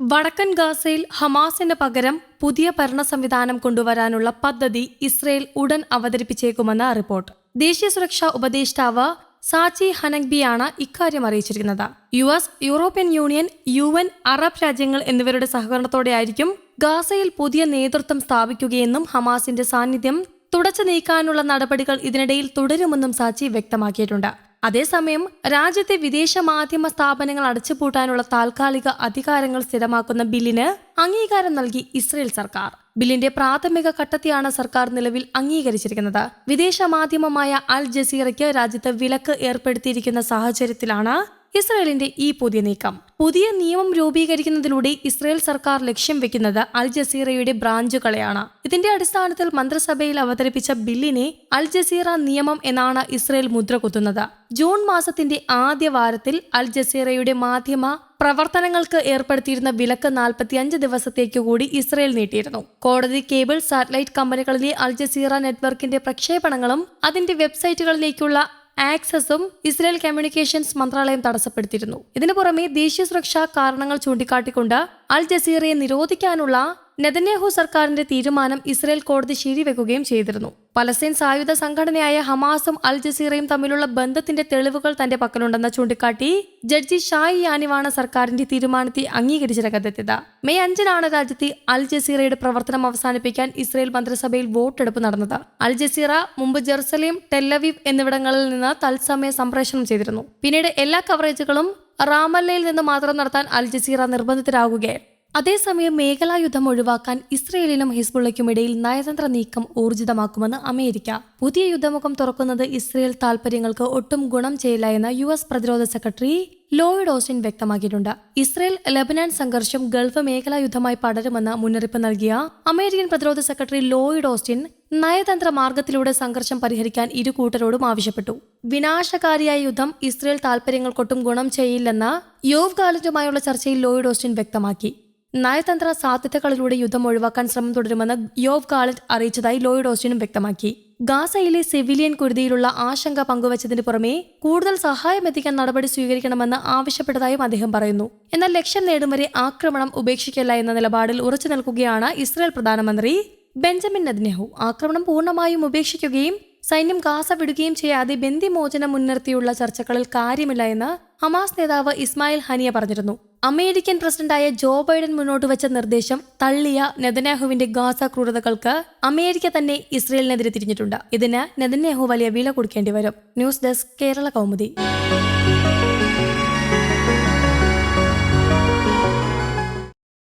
വടക്കൻ ഗാസയിൽ ഹമാസിന് പകരം പുതിയ ഭരണ സംവിധാനം കൊണ്ടുവരാനുള്ള പദ്ധതി ഇസ്രയേൽ ഉടൻ അവതരിപ്പിച്ചേക്കുമെന്ന റിപ്പോർട്ട്. ദേശീയ സുരക്ഷാ ഉപദേഷ്ടാവ് സാച്ചി ഹനഗ്ബിയാണ് ഇക്കാര്യം അറിയിച്ചിരിക്കുന്നത്. U S European union U N Arab രാജ്യങ്ങൾ എന്നിവരുടെ സഹകരണത്തോടെയായിരിക്കും ഗാസയിൽ പുതിയ നേതൃത്വം സ്ഥാപിക്കുകയെന്നും ഹമാസിന്റെ സാന്നിധ്യം തുടച്ചു നീക്കാനുള്ള നടപടികൾ ഇതിനിടയിൽ തുടരുമെന്നും സാച്ചി വ്യക്തമാക്കിയിട്ടുണ്ട്. അതേസമയം രാജ്യത്തെ വിദേശ മാധ്യമ സ്ഥാപനങ്ങൾ അടച്ചുപൂട്ടാനുള്ള താൽക്കാലിക അധികാരങ്ങൾ സ്ഥിരമാക്കുന്ന ബില്ലിന് അംഗീകാരം നൽകി ഇസ്രയേൽ സർക്കാർ. ബില്ലിന്റെ പ്രാഥമിക ഘട്ടത്തെയാണ് സർക്കാർ നിലവിൽ അംഗീകരിച്ചിരിക്കുന്നത്. വിദേശ മാധ്യമമായ അൽ ജസീറയ്ക്ക് രാജ്യത്ത് വിലക്ക് ഏർപ്പെടുത്തിയിരിക്കുന്ന സാഹചര്യത്തിലാണ് ഇസ്രയേലിന്റെ ഈ പുതിയ നീക്കം. പുതിയ നിയമം രൂപീകരിക്കുന്നതിലൂടെ ഇസ്രയേൽ സർക്കാർ ലക്ഷ്യം വെക്കുന്നത് അൽ ജസീറയുടെ ബ്രാഞ്ചുകളെയാണ്. ഇതിന്റെ അടിസ്ഥാനത്തിൽ മന്ത്രിസഭയിൽ അവതരിപ്പിച്ച ബില്ലിനെ അൽ ജസീറ നിയമം എന്നാണ് ഇസ്രയേൽ മുദ്ര കുത്തുന്നത്. ജൂൺ മാസത്തിന്റെ ആദ്യ വാരത്തിൽ അൽ ജസീറയുടെ മാധ്യമ പ്രവർത്തനങ്ങൾക്ക് ഏർപ്പെടുത്തിയിരുന്ന വിലക്ക് നാൽപ്പത്തിയഞ്ച് ദിവസത്തേക്ക് കൂടി ഇസ്രയേൽ നീട്ടിയിരുന്നു. കോടതി കേബിൾ സാറ്റലൈറ്റ് കമ്പനികളിലെ അൽ ജസീറ നെറ്റ്വർക്കിന്റെ പ്രക്ഷേപണങ്ങളും അതിന്റെ വെബ്സൈറ്റുകളിലേക്കുള്ള ആക്സസും ഇസ്രായേൽ കമ്മ്യൂണിക്കേഷൻസ് മന്ത്രാലയം തടസ്സപ്പെടുത്തിയിരുന്നു. ഇതിനു പുറമെ ദേശീയ സുരക്ഷാ കാരണങ്ങൾ ചൂണ്ടിക്കാട്ടിക്കൊണ്ട് അൽ ജസീറയെ നിരോധിക്കാനുള്ള നെതന്യാഹു സർക്കാരിന്റെ തീരുമാനം ഇസ്രയേൽ കോടതി ശരിവെക്കുകയും ചെയ്തിരുന്നു. പലസ്തീൻ സായുധ സംഘടനയായ ഹമാസും അൽ ജസീറയും തമ്മിലുള്ള ബന്ധത്തിന്റെ തെളിവുകൾ തന്റെ പക്കലുണ്ടെന്ന് ചൂണ്ടിക്കാട്ടി ജഡ്ജി ഷായി യാനിവാണ് സർക്കാരിന്റെ തീരുമാനത്തെ അംഗീകരിച്ച് രംഗത്തെത്തിയത്. മെയ് അഞ്ചിനാണ് രാജ്യത്തെ അൽ ജസീറയുടെ പ്രവർത്തനം അവസാനിപ്പിക്കാൻ ഇസ്രയേൽ മന്ത്രിസഭയിൽ വോട്ടെടുപ്പ് നടന്നത്. അൽ ജസീറ മുമ്പ് ജെറുസലേം ടെല്ലവീവ് എന്നിവിടങ്ങളിൽ നിന്ന് തത്സമയ സംപ്രേഷണം ചെയ്തിരുന്നു. പിന്നീട് എല്ലാ കവറേജുകളും റാമല്ലയിൽ നിന്ന് മാത്രം നടത്താൻ അൽ ജസീറ നിർബന്ധിതരാകുകയായിരുന്നു. അതേസമയം മേഖലാ യുദ്ധം ഒഴിവാക്കാൻ ഇസ്രയേലിനും ഹിസ്ബുള്ളയ്ക്കുമിടയിൽ നയതന്ത്ര നീക്കം ഊർജിതമാക്കുമെന്ന് അമേരിക്ക. പുതിയ യുദ്ധമുഖം തുറക്കുന്നത് ഇസ്രയേൽ താൽപര്യങ്ങൾക്ക് ഒട്ടും ഗുണം ചെയ്യില്ല എന്ന് യു എസ് പ്രതിരോധ സെക്രട്ടറി ലോയിഡ് ഓസ്റ്റിൻ വ്യക്തമാക്കിയിട്ടുണ്ട്. ഇസ്രയേൽ ലബനാൻ സംഘർഷം ഗൾഫ് മേഖലാ യുദ്ധമായി പടരുമെന്ന് മുന്നറിയിപ്പ് നൽകിയ അമേരിക്കൻ പ്രതിരോധ സെക്രട്ടറി ലോയിഡ് ഓസ്റ്റിൻ നയതന്ത്ര മാർഗത്തിലൂടെ സംഘർഷം പരിഹരിക്കാൻ ഇരു കൂട്ടരോടും ആവശ്യപ്പെട്ടു. വിനാശകാരിയായ യുദ്ധം ഇസ്രയേൽ താൽപര്യങ്ങൾക്കൊട്ടും ഗുണം ചെയ്യില്ലെന്ന് യോവ് ഗാലന്റുമായുള്ള ചർച്ചയിൽ ലോയിഡ് ഓസ്റ്റിൻ വ്യക്തമാക്കി. നയതന്ത്ര സാധ്യതകളിലൂടെ യുദ്ധം ഒഴിവാക്കാൻ ശ്രമം തുടരുമെന്ന് യോവ് ഗാലന്റ് അറിയിച്ചതായി ലോയിഡ് ഓസ്റ്റിനും വ്യക്തമാക്കി. ഗാസയിലെ സിവിലിയൻ കുരുതിയിലുള്ള ആശങ്ക പങ്കുവച്ചതിന് പുറമെ കൂടുതൽ സഹായം എത്തിക്കാൻ നടപടി സ്വീകരിക്കണമെന്ന് ആവശ്യപ്പെട്ടതായും അദ്ദേഹം പറയുന്നു. എന്നാൽ ലക്ഷ്യം നേടും വരെ ആക്രമണം ഉപേക്ഷിക്കില്ല എന്ന നിലപാടിൽ ഉറച്ചു നിൽക്കുകയാണ് ഇസ്രായേൽ പ്രധാനമന്ത്രി ബെഞ്ചമിൻ നെതന്യാഹു. ആക്രമണം പൂർണമായും ഉപേക്ഷിക്കുകയും സൈന്യം ഗാസ വിടുകയും ചെയ്യാതെ ബന്ദിമോചനം മുൻനിർത്തിയുള്ള ചർച്ചകളിൽ കാര്യമില്ല എന്ന് ഹമാസ് നേതാവ് ഇസ്മായിൽ ഹനിയ പറഞ്ഞിരുന്നു. അമേരിക്കൻ പ്രസിഡന്റായ ജോ ബൈഡൻ മുന്നോട്ട് വെച്ച നിർദ്ദേശം തള്ളിയ നെതന്യാഹുവിന്റെ ഗാസ ക്രൂരതകൾക്ക് അമേരിക്ക തന്നെ ഇസ്രയേലിനെതിരെ തിരിഞ്ഞിട്ടുണ്ട്. ഇതിന് നെതന്യാഹു വലിയ വില കൊടുക്കേണ്ടി വരും. News desk Kerala Kaumudi.